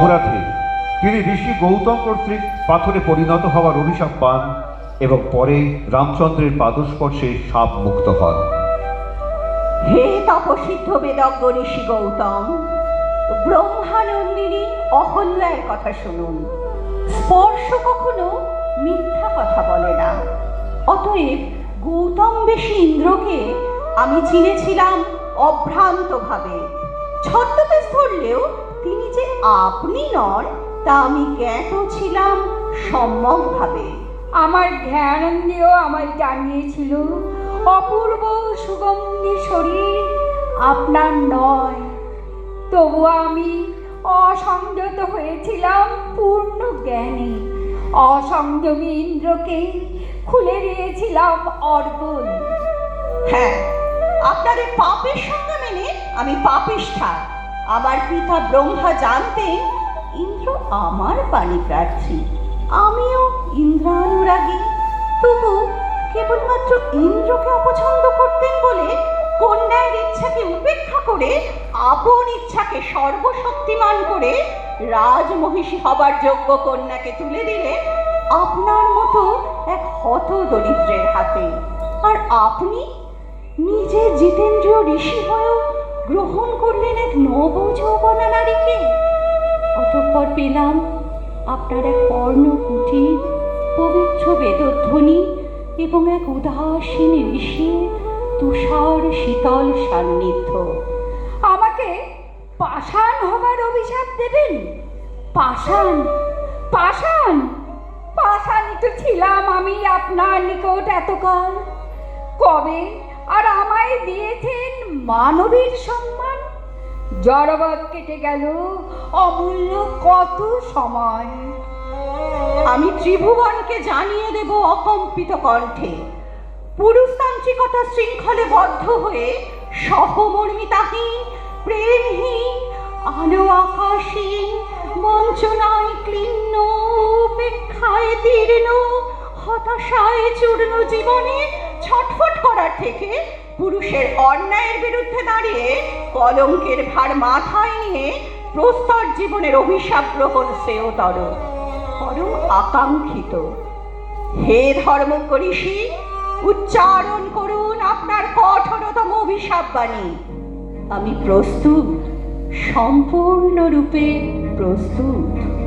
অপরাধে তিনি ঋষি গৌতম কর্তৃক পাথরে পরিণত হওয়ার অভিশাপ পান এবং পরে রামচন্দ্রের পাদস্পর্শে সাপ মুক্ত হন। হে তপসিদ্ধ বেদজ্ঞ ঋষি গৌতম, ব্রহ্মানন্দিনী অহল্যার কথা শুনুন। স্পর্শ কখনো মিথ্যা কথা বলে না। অতএব গৌতম বেশি ইন্দ্রকে আমি চিনেছিলাম অভ্রান্তভাবে। ছদ্মবেশ ধরলেও তিনি যে আপনি নন তা আমি জ্ঞাত ছিলাম সম্যকভাবে। আমার ধ্যানন্দেও আমায় জানিয়েছিল অপূর্ব সুগন্ধি শরীর আপনার নয়। তবু আমি অসংযত হয়েছিলাম পূর্ণ জ্ঞানে। অসংযমী ইন্দ্রকে খুলে দিয়েছিলাম অর্পণ হ্যাঁ আপনাদের পাপের সঙ্গে আমি পাপিষ্ঠা। আমার পিতা ব্রহ্মা জানতেন, ইন্দ্র আমার পানি প্রার্থী। আমিও ইন্দ্রানুরাগী। তবু কেবলমাত্র ইন্দ্রকে অপছন্দ করতেন বলে কন্যার ইচ্ছাকে উপেক্ষা করে, আপন ইচ্ছাকে সর্বশক্তিমান করে রাজমহিষী হবার যোগ্য কন্যাকে তুলে দিলে আপনার মতো এক হত দরিদ্রের হাতে। আর আপনি নিজে জিতেন্দ্রীয় ঋষি হয়েও গ্রহণ করলেন এক নবযৌবনা নারীকে অতঃপর পেলাম আপনার এক কর্ণকুটির পবিত্র বেদধ্বনি এবং এক উদাসীন ঋষির তুষার শীতল সান্নিধ্য। আমাকে পাষাণ হবার অভিশাপ দেবেন? পাষাণ পাষাণ পাষাণিত ছিলাম আমি আপনার নিকট এতকাল। কবে আর আমায় দিয়েছেন মানবীর সম্মান। জড়বৎ কেটে গেল, অমূল্য কত সময়। আমি ত্রিভুবনকে জানিয়ে দেব অকম্পিত কণ্ঠে। পুরুষতান্ত্রিকতা শৃঙ্খলে বদ্ধ হয়ে সহমর্মিতাহীন, প্রেমহীন, আলো আকাশহীন, বঞ্চনায় ক্লিন্ন উপেক্ষায় দীর্ণ হতাশায় চূর্ণ জীবনে ছটফট থেকে পুরুষের অন্যায়ের বিরুদ্ধে দাঁড়িয়ে কলঙ্কের ভার মাথায় নিয়ে প্রস্তর জীবনের অভিশাপ গ্রহণ শ্রেয়তর, পরম আকাঙ্ক্ষিত। হে ধর্ম করিষি উচ্চারণ করুন আপনার কঠোরতম অভিশাপ বাণী। আমি প্রস্তুত, সম্পূর্ণরূপে প্রস্তুত।